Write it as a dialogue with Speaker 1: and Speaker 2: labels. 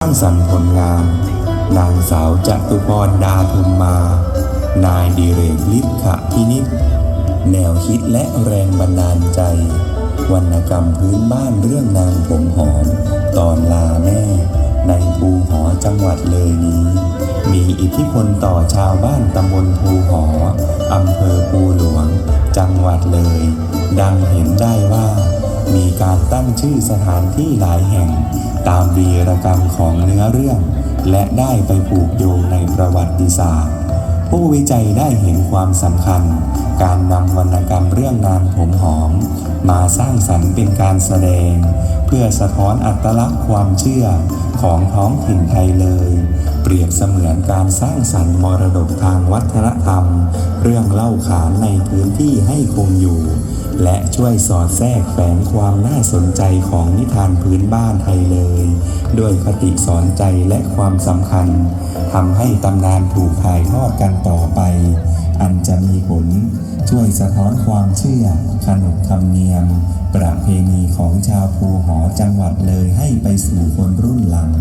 Speaker 1: สร้างสรรค์ผลงาน นางสาวจตุพรดาทุมมา นายดิเรกลิศขะพินิษแนวคิดและแรงบันดาลใจ วรรณกรรมพื้นบ้านเรื่องนางผมหอม ตอนลาแม่ ในภูหอจังหวัดเลยนี้ มีอิทธิพลต่อชาวบ้านตำบลภูหออำเภอภูหลวง จังหวัดเลย ดังเห็นได้ว่า มีการตั้งชื่อสถานที่หลายแห่ง ตามวีรกรรมของเนื้อเรื่อง และได้ไปผูกโยงในประวัติศาสตร์ ผู้วิจัยได้เห็นความสำคัญ การนำวรรณกรรมเรื่องนางผมหอม มาสร้างสรรค์เป็นการแสดง เพื่อสะท้อนอัตลักษณ์ความเชื่อของท้องถิ่นไทยเลย เปรียบเสมือนการสร้างสรรค์มรดกทางวัฒนธรรม เรื่องเล่าขานในพื้นที่ให้คงอยู่ และช่วยสอดแทรกแฝงความน่าสนใจของนิทานพื้นบ้านไทยเลย ด้วยคติสอนใจและความสำคัญทำให้ตำนานถูกถ่ายทอดกันต่อไป อันจะมีผลช่วยสะท้อนความเชื่อ ขนบธรรมเนียม ประเพณีของชาวภูหอจังหวัดเลยให้ไปสู่คนรุ่นหลัง